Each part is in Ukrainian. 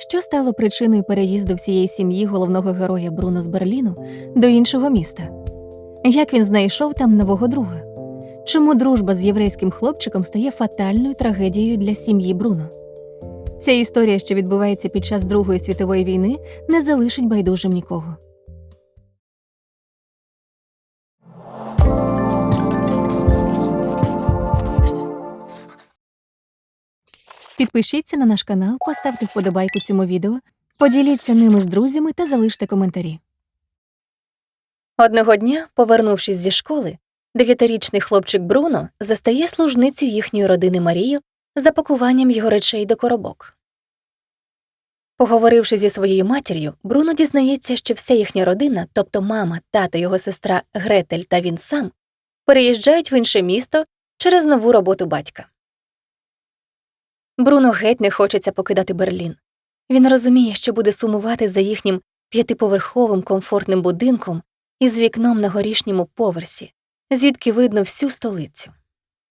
Що стало причиною переїзду всієї сім'ї головного героя Бруно з Берліну до іншого міста? Як він знайшов там нового друга? Чому дружба з єврейським хлопчиком стає фатальною трагедією для сім'ї Бруно? Ця історія, що відбувається під час Другої світової війни, не залишить байдужим нікого. Підпишіться на наш канал, поставте вподобайку цьому відео, поділіться ними з друзями та залиште коментарі. Одного дня, повернувшись зі школи, дев'ятирічний хлопчик Бруно застає служницю їхньої родини Марію за пакуванням його речей до коробок. Поговоривши зі своєю матір'ю, Бруно дізнається, що вся їхня родина, тобто мама, тато, його сестра Гретель та він сам, переїжджають в інше місто через нову роботу батька. Бруно геть не хочеться покидати Берлін. Він розуміє, що буде сумувати за їхнім п'ятиповерховим комфортним будинком із вікном на горішньому поверсі, звідки видно всю столицю.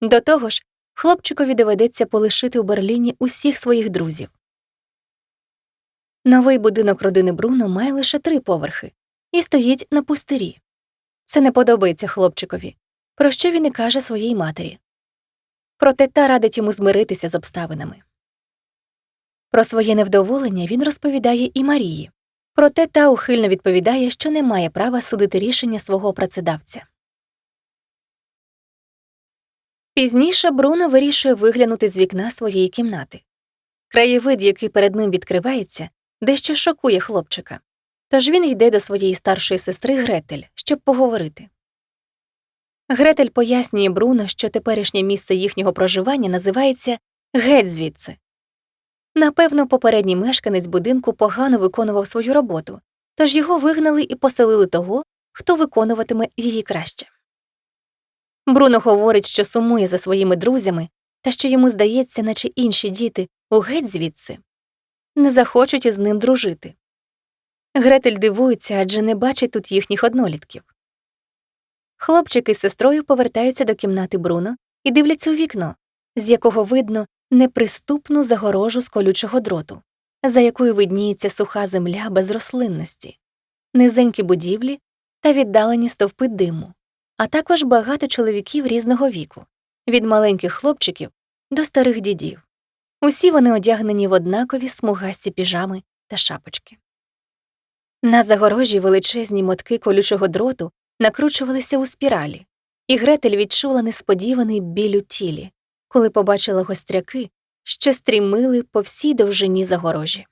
До того ж, хлопчикові доведеться полишити у Берліні усіх своїх друзів. Новий будинок родини Бруно має лише три поверхи і стоїть на пустирі. Це не подобається хлопчикові, про що він і каже своїй матері. Проте та радить йому змиритися з обставинами. Про своє невдоволення він розповідає і Марії, проте та ухильно відповідає, що не має права судити рішення свого працедавця. Пізніше Бруно вирішує виглянути з вікна своєї кімнати. Краєвид, який перед ним відкривається, дещо шокує хлопчика. Тож він йде до своєї старшої сестри Гретель, щоб поговорити. Гретель пояснює Бруно, що теперішнє місце їхнього проживання називається геть звідси. Напевно, попередній мешканець будинку погано виконував свою роботу, тож його вигнали і поселили того, хто виконуватиме її краще. Бруно говорить, що сумує за своїми друзями та що йому здається, наче інші діти у геть звідси не захочуть із ним дружити. Гретель дивується, адже не бачить тут їхніх однолітків. Хлопчик із сестрою повертаються до кімнати Бруно і дивляться у вікно, з якого видно неприступну загорожу з колючого дроту, за якою видніється суха земля без рослинності, низенькі будівлі та віддалені стовпи диму, а також багато чоловіків різного віку, від маленьких хлопчиків до старих дідів. Усі вони одягнені в однакові смугасті піжами та шапочки. На загорожі величезні мотки колючого дроту накручувалися у спіралі, і Гретель відчула несподіваний біль у тілі, коли побачила гостряки, що стрімили по всій довжині загорожі.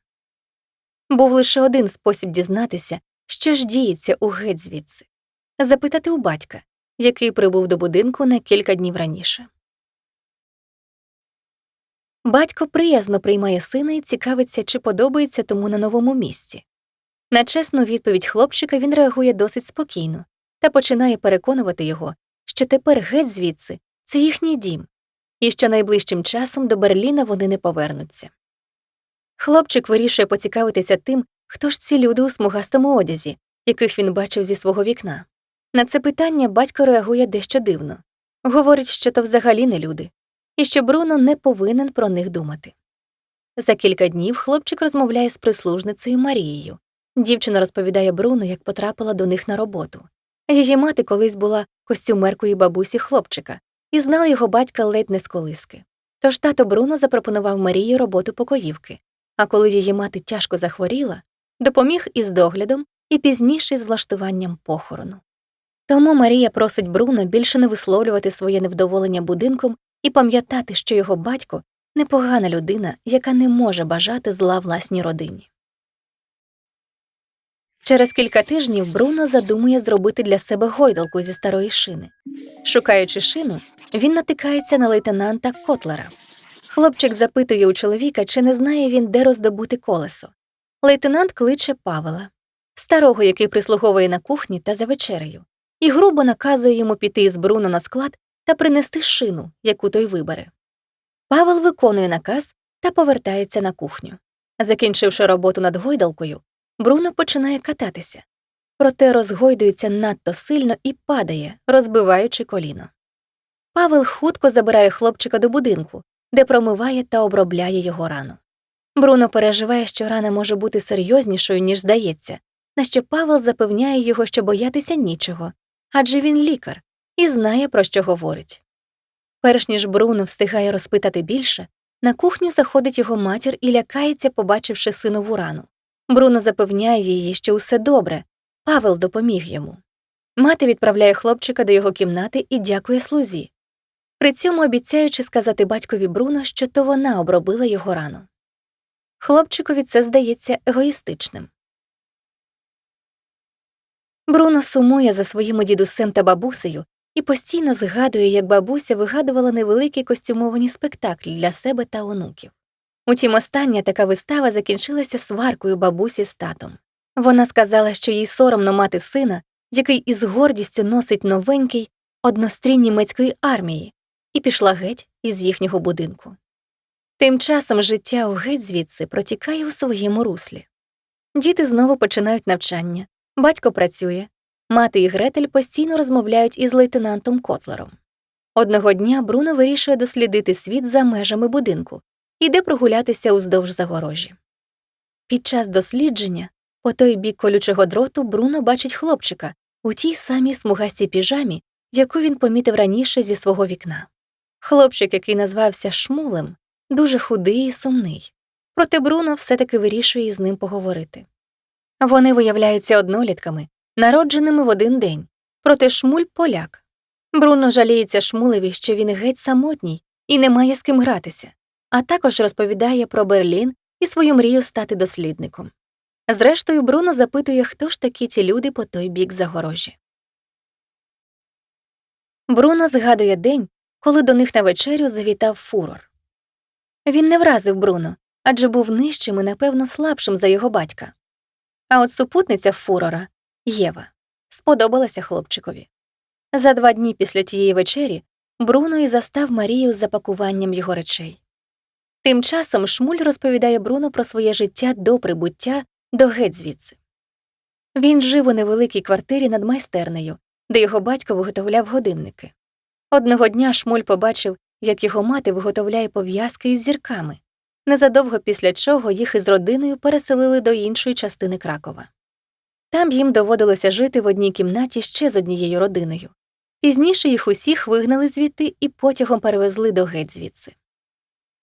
Був лише один спосіб дізнатися, що ж діється у геть звідси запитати у батька, який прибув до будинку на кілька днів раніше. Батько приязно приймає сина і цікавиться, чи подобається тому на новому місці. На чесну відповідь хлопчика він реагує досить спокійно та починає переконувати його, що тепер геть звідси це їхній дім, і що найближчим часом до Берліна вони не повернуться. Хлопчик вирішує поцікавитися тим, хто ж ці люди у смугастому одязі, яких він бачив зі свого вікна. На це питання батько реагує дещо дивно говорить, що то взагалі не люди, і що Бруно не повинен про них думати. За кілька днів хлопчик розмовляє з прислужницею Марією. Дівчина розповідає Бруно, як потрапила до них на роботу. Її мати колись була костюмеркою бабусі хлопчика і знала його батька ледь не з колиски. Тож тато Бруно запропонував Марії роботу покоївки, а коли її мати тяжко захворіла, допоміг із доглядом і пізніше з влаштуванням похорону. Тому Марія просить Бруно більше не висловлювати своє невдоволення будинком і пам'ятати, що його батько непогана людина, яка не може бажати зла власній родині. Через кілька тижнів Бруно задумує зробити для себе гойдалку зі старої шини. Шукаючи шину, він натикається на лейтенанта Котлера. Хлопчик запитує у чоловіка, чи не знає він, де роздобути колесо. Лейтенант кличе Павела, старого, який прислуговує на кухні та за вечерею, і грубо наказує йому піти із Бруно на склад та принести шину, яку той вибере. Павел виконує наказ та повертається на кухню. Закінчивши роботу над гойдалкою, Бруно починає кататися, проте розгойдується надто сильно і падає, розбиваючи коліно. Павел хутко забирає хлопчика до будинку, де промиває та обробляє його рану. Бруно переживає, що рана може бути серйознішою, ніж здається, на що Павел запевняє його, що боятися нічого, адже він лікар і знає, про що говорить. Перш ніж Бруно встигає розпитати більше, на кухню заходить його матір і лякається, побачивши синову рану. Бруно запевняє її, що усе добре, Павел допоміг йому. Мати відправляє хлопчика до його кімнати і дякує слузі, при цьому обіцяючи сказати батькові Бруно, що то вона обробила його рану. Хлопчикові це здається егоїстичним. Бруно сумує за своїми дідусем та бабусею і постійно згадує, як бабуся вигадувала невеликі костюмовані спектаклі для себе та онуків. Утім, остання така вистава закінчилася сваркою бабусі з татом. Вона сказала, що їй соромно мати сина, який із гордістю носить новенький однострій німецької армії, і пішла геть із їхнього будинку. Тим часом життя у геть звідси протікає у своєму руслі. Діти знову починають навчання, батько працює, мати і Гретель постійно розмовляють із лейтенантом Котлером. Одного дня Бруно вирішує дослідити світ за межами будинку іде прогулятися уздовж загорожі. Під час дослідження, по той бік колючого дроту, Бруно бачить хлопчика у тій самій смугастій піжамі, яку він помітив раніше зі свого вікна. Хлопчик, який назвався Шмулем, дуже худий і сумний, проте Бруно все таки вирішує з ним поговорити. Вони виявляються однолітками, народженими в один день, проте Шмуль поляк. Бруно жаліється Шмулеві, що він геть самотній і не має з ким гратися, а також розповідає про Берлін і свою мрію стати дослідником. Зрештою, Бруно запитує, хто ж такі ті люди по той бік загорожі. Бруно згадує день, коли до них на вечерю завітав фурор. Він не вразив Бруно, адже був нижчим і, напевно, слабшим за його батька. А от супутниця фурора Єва сподобалася хлопчикові. За два дні після тієї вечері Бруно і застав Марію з запакуванням його речей. Тим часом Шмуль розповідає Бруно про своє життя до прибуття до геть звідси. Він жив у невеликій квартирі над майстернею, де його батько виготовляв годинники. Одного дня Шмуль побачив, як його мати виготовляє пов'язки із зірками, незадовго після чого їх із родиною переселили до іншої частини Кракова. Там їм доводилося жити в одній кімнаті ще з однією родиною. Пізніше їх усіх вигнали звідти і потягом перевезли до геть звідси.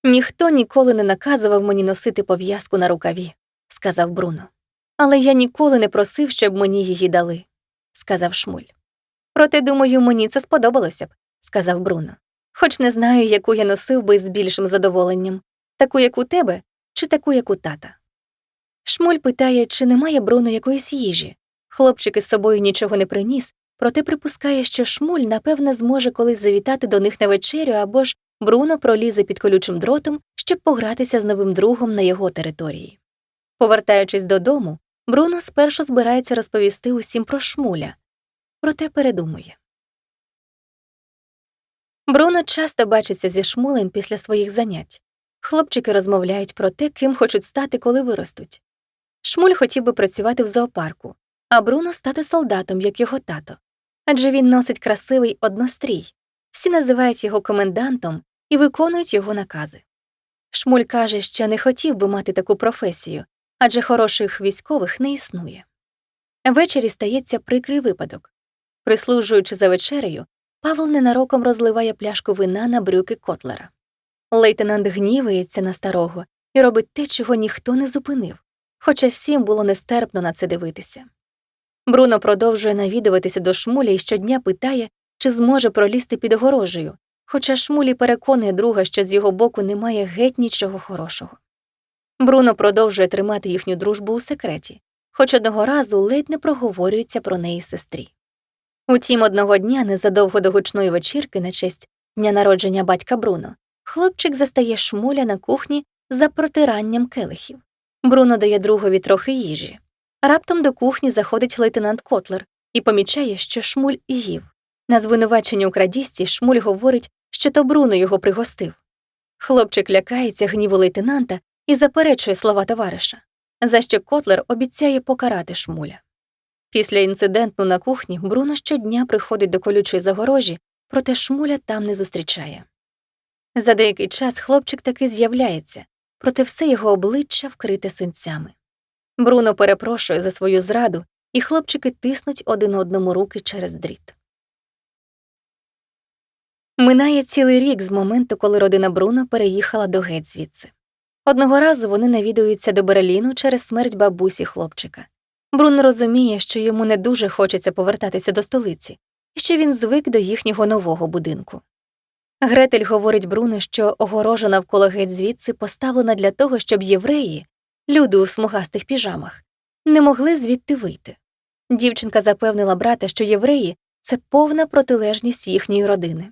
Ніхто ніколи не наказував мені носити пов'язку на рукаві, сказав Бруно. Але я ніколи не просив, щоб мені її дали, сказав Шмуль. Проте, думаю, мені це сподобалося б, сказав Бруно. Хоч не знаю, яку я носив би з більшим задоволенням таку, як у тебе, чи таку, як у тата. Шмуль питає, чи немає Бруно якоїсь їжі. Хлопчик із собою нічого не приніс, проте припускає, що Шмуль, напевне, зможе колись завітати до них на вечерю або ж Бруно пролізе під колючим дротом, щоб погратися з новим другом на його території. Повертаючись додому, Бруно спершу збирається розповісти усім про шмуля, проте передумує. Бруно часто бачиться зі шмулем після своїх занять. Хлопчики розмовляють про те, ким хочуть стати, коли виростуть. Шмуль хотів би працювати в зоопарку, а Бруно стати солдатом, як його тато. Адже він носить красивий однострій. Всі називають його комендантом і виконують його накази. Шмуль каже, що не хотів би мати таку професію, адже хороших військових не існує. Ввечері стається прикрий випадок. Прислужуючи за вечерею, Павел ненароком розливає пляшку вина на брюки котлера. Лейтенант гнівається на старого і робить те, чого ніхто не зупинив, хоча всім було нестерпно на це дивитися. Бруно продовжує навідуватися до шмуля і щодня питає, чи зможе пролізти під огорожею, хоча шмулі переконує друга, що з його боку немає геть нічого хорошого. Бруно продовжує тримати їхню дружбу у секреті, хоч одного разу ледь не проговорюється про неї сестрі. Утім, одного дня, незадовго до гучної вечірки на честь дня народження батька Бруно, хлопчик застає шмуля на кухні за протиранням келихів. Бруно дає другові трохи їжі. Раптом до кухні заходить лейтенант Котлер і помічає, що шмуль їв. На звинувачення у крадісті шмуль говорить, що то Бруно його пригостив. Хлопчик лякається гніву лейтенанта і заперечує слова товариша, за що Котлер обіцяє покарати шмуля. Після інциденту на кухні Бруно щодня приходить до колючої загорожі, проте шмуля там не зустрічає. За деякий час хлопчик таки з'являється, проте все його обличчя вкрите синцями. Бруно перепрошує за свою зраду, і хлопчики тиснуть один одному руки через дріт. Минає цілий рік з моменту, коли родина Бруно переїхала до геть звідси. Одного разу вони навідуються до Берліну через смерть бабусі хлопчика. Бруно розуміє, що йому не дуже хочеться повертатися до столиці, і що він звик до їхнього нового будинку. Гретель говорить Бруно, що огорожа навколо геть звідси поставлена для того, щоб євреї, люди у смугастих піжамах, не могли звідти вийти. Дівчинка запевнила брата, що євреї це повна протилежність їхньої родини.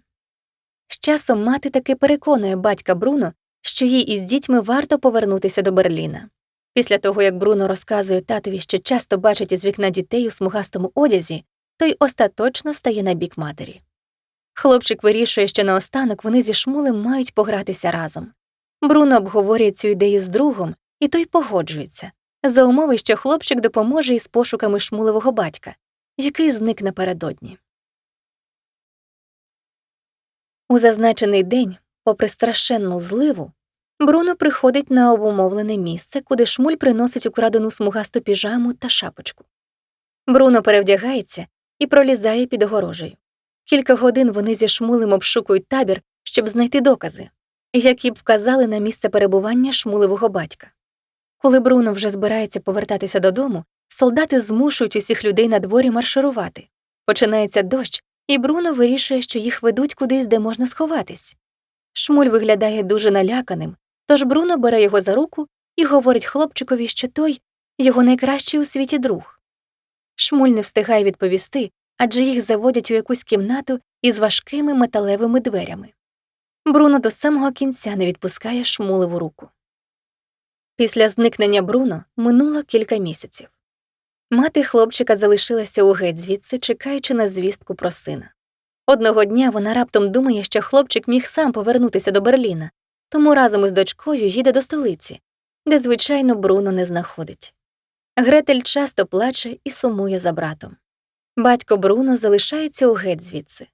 З часом мати таки переконує батька Бруно, що їй із дітьми варто повернутися до Берліна. Після того, як Бруно розказує татові, що часто бачить із вікна дітей у смугастому одязі, той остаточно стає на бік матері. Хлопчик вирішує, що наостанок вони зі шмулем мають погратися разом. Бруно обговорює цю ідею з другом, і той погоджується, за умови, що хлопчик допоможе із пошуками шмулевого батька, який зник напередодні. У зазначений день, попри страшенну зливу, Бруно приходить на обумовлене місце, куди шмуль приносить украдену смугасту піжаму та шапочку. Бруно перевдягається і пролізає під огорожею. Кілька годин вони зі шмулем обшукують табір, щоб знайти докази, які б вказали на місце перебування шмулевого батька. Коли Бруно вже збирається повертатися додому, солдати змушують усіх людей на дворі марширувати. Починається дощ, і Бруно вирішує, що їх ведуть кудись, де можна сховатись. Шмуль виглядає дуже наляканим, тож Бруно бере його за руку і говорить хлопчикові, що той його найкращий у світі друг. Шмуль не встигає відповісти, адже їх заводять у якусь кімнату із важкими металевими дверями. Бруно до самого кінця не відпускає шмулеву руку. Після зникнення Бруно минуло кілька місяців. Мати хлопчика залишилася у геть звідси, чекаючи на звістку про сина. Одного дня вона раптом думає, що хлопчик міг сам повернутися до Берліна, тому разом із дочкою їде до столиці, де, звичайно, Бруно не знаходить. Гретель часто плаче і сумує за братом. Батько Бруно залишається у геть звідси.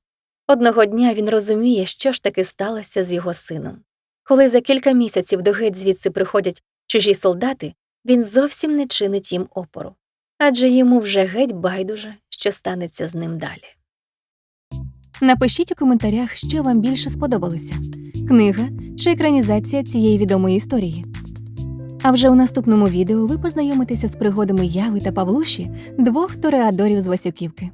Одного дня він розуміє, що ж таки сталося з його сином. Коли за кілька місяців до геть звідси приходять чужі солдати, він зовсім не чинить їм опору, адже йому вже геть байдуже, що станеться з ним далі. Напишіть у коментарях, що вам більше сподобалося книга чи екранізація цієї відомої історії. А вже у наступному відео ви познайомитеся з пригодами Яви та Павлуші, двох тореадорів з Васюківки.